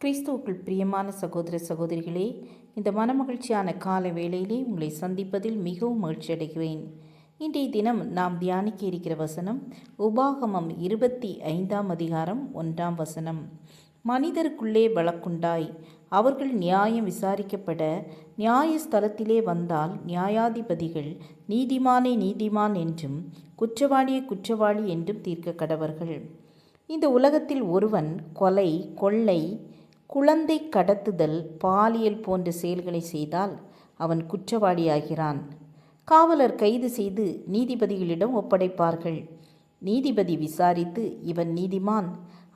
கிறிஸ்துவுக்குள் பிரியமான சகோதர சகோதரிகளே இந்த மனமகிழ்ச்சியான கால வேளையிலே உங்களை சந்திப்பதில் மிகவும் மகிழ்ச்சி அடைகிறேன். இன்றைய தினம் நாம் தியானிக்க இருக்கிற வசனம் உபாகமம் இருபத்தி ஐந்தாம் அதிகாரம் ஒன்றாம் வசனம். மனிதருக்குள்ளே வழக்குண்டாய் அவர்கள் நியாயம் விசாரிக்கப்பட நியாயஸ்தலத்திலே வந்தால் நியாயாதிபதிகள் நீதிமானே நீதிமான் என்றும் குற்றவாளியை குற்றவாளி என்றும் தீர்க்க கடவர்கள். இந்த உலகத்தில் ஒருவன் கொலை கொள்ளை குழந்தை கடத்துதல் பாலியல் போன்ற செயல்களை செய்தால் அவன் குற்றவாளியாகிறான். காவலர் கைது செய்து நீதிபதிகளிடம் ஒப்படைப்பார்கள். நீதிபதி விசாரித்து இவன் நீதிமான்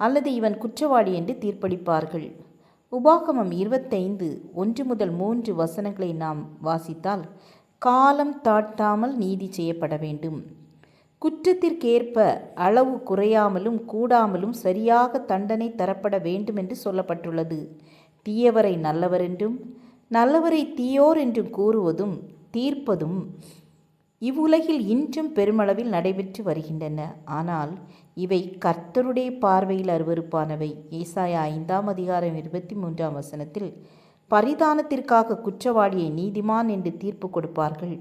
அல்லது இவன் குற்றவாளி என்று தீர்ப்பளிப்பார்கள். உபாகமம் இருபத்தைந்து ஒன்று முதல் மூன்று வசனங்களை நாம் வாசித்தால் காலம் தாட்டாமல் நீதி செய்யப்பட வேண்டும். குற்றத்திற்கேற்ப அளவு குறையாமலும் கூடாமலும் சரியாக தண்டனை தரப்பட வேண்டும் என்று சொல்லப்பட்டுள்ளது. தீயவரை நல்லவர் என்றும் நல்லவரை தீயோர் என்றும் கூறுவதும் தீர்ப்பதும் இவ்வுலகில் இன்றும் பெருமளவில் நடைபெற்று வருகின்றன. ஆனால் இவை கர்த்தருடைய பார்வையில் அருவருப்பானவை. ஏசாயா ஐந்தாம் அதிகாரம் இருபத்தி மூன்றாம் வசனத்தில் பரிதானத்திற்காக குற்றவாளியை நீதிமான் என்று தீர்ப்பு கொடுப்பார்கள்.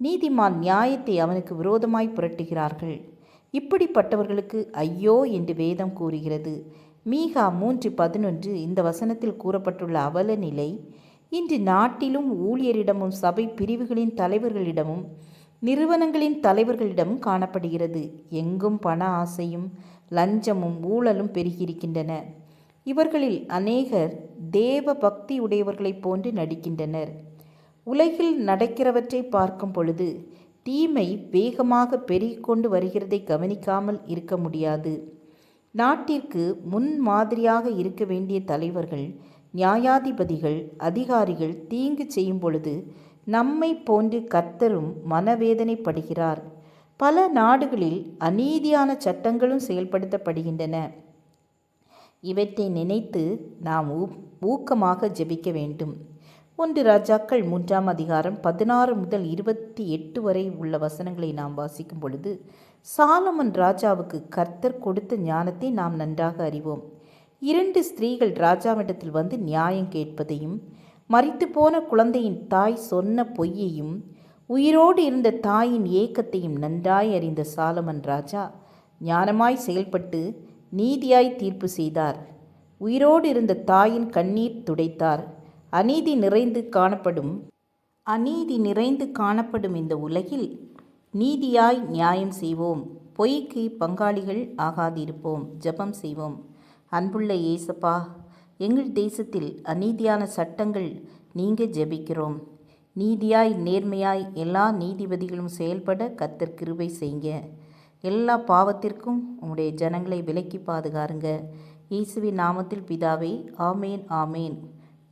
நீதிமான் நியாயத்தை அவனுக்கு விரோதமாய் புரட்டுகிறார்கள். இப்படிப்பட்டவர்களுக்கு ஐயோ என்று வேதம் கூறுகிறது. மீகா மூன்று பதினொன்று இந்த வசனத்தில் கூறப்பட்டுள்ள அவல நிலை இன்று நாட்டிலும் ஊழியரிடமும் சபை பிரிவுகளின் தலைவர்களிடமும் நிறுவனங்களின் தலைவர்களிடமும் காணப்படுகிறது. எங்கும் பண ஆசையும் லஞ்சமும் ஊழலும் பெருகியிருக்கின்றன. இவர்களில் அநேகர் தேவ பக்தி உடையவர்களைப் போன்று நடிக்கின்றனர். உலகில் நடக்கிறவற்றை பார்க்கும் பொழுது தீமை வேகமாக பெருகிக்கொண்டு வருகிறதை கவனிக்காமல் இருக்க முடியாது. நாட்டிற்கு முன் மாதிரியாக இருக்க வேண்டிய தலைவர்கள் நியாயாதிபதிகள் அதிகாரிகள் தீங்கு செய்யும் பொழுது நம்மை போன்று கர்த்தரும் மனவேதனைப்படுகிறார். பல நாடுகளில் அநீதியான சட்டங்களும் செயல்படுத்தப்படுகின்றன. இவற்றை நினைத்து நாம் ஊக்கமாக ஜெபிக்க வேண்டும். ஒன்று ராஜாக்கள் மூன்றாம் அதிகாரம் பதினாறு முதல் இருபத்தி எட்டு வரை உள்ள வசனங்களை நாம் வாசிக்கும் பொழுது சாலமன் ராஜாவுக்கு கர்த்தர் கொடுத்த ஞானத்தை நாம் நன்றாக அறிவோம். இரண்டு ஸ்திரீகள் ராஜாவிடத்தில் வந்து நியாயம் கேட்பதையும் மறித்து போன குழந்தையின் தாய் சொன்ன பொய்யையும் உயிரோடு இருந்த தாயின் ஏக்கத்தையும் நன்றாய் அறிந்த சாலமன் ராஜா ஞானமாய் செயல்பட்டு நீதியாய் தீர்ப்பு செய்தார். உயிரோடு இருந்த தாயின் கண்ணீர் துடைத்தார். அநீதி நிறைந்து காணப்படும். அநீதி நிறைந்து காணப்படும் இந்த உலகில் நீதியாய் நியாயம் செய்வோம். பொய்க்கு பங்காளிகள் ஆகாதிருப்போம். ஜெபம் செய்வோம். அன்புள்ள இயேசப்பா எங்கள் தேசத்தில் அநீதியான சட்டங்கள் நீங்க ஜெபிக்கிறோம். நீதியாய் நேர்மையாய் எல்லா நீதிபதிகளும் செயல்பட கத்தர் கிருபை செய்யுங்க. எல்லா பாவத்திற்கும் உங்களுடைய ஜனங்களை விலக்கி பாதுகாருங்க. இயேசுவின் நாமத்தில் பிதாவே ஆமேன் ஆமேன்.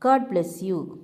God bless you.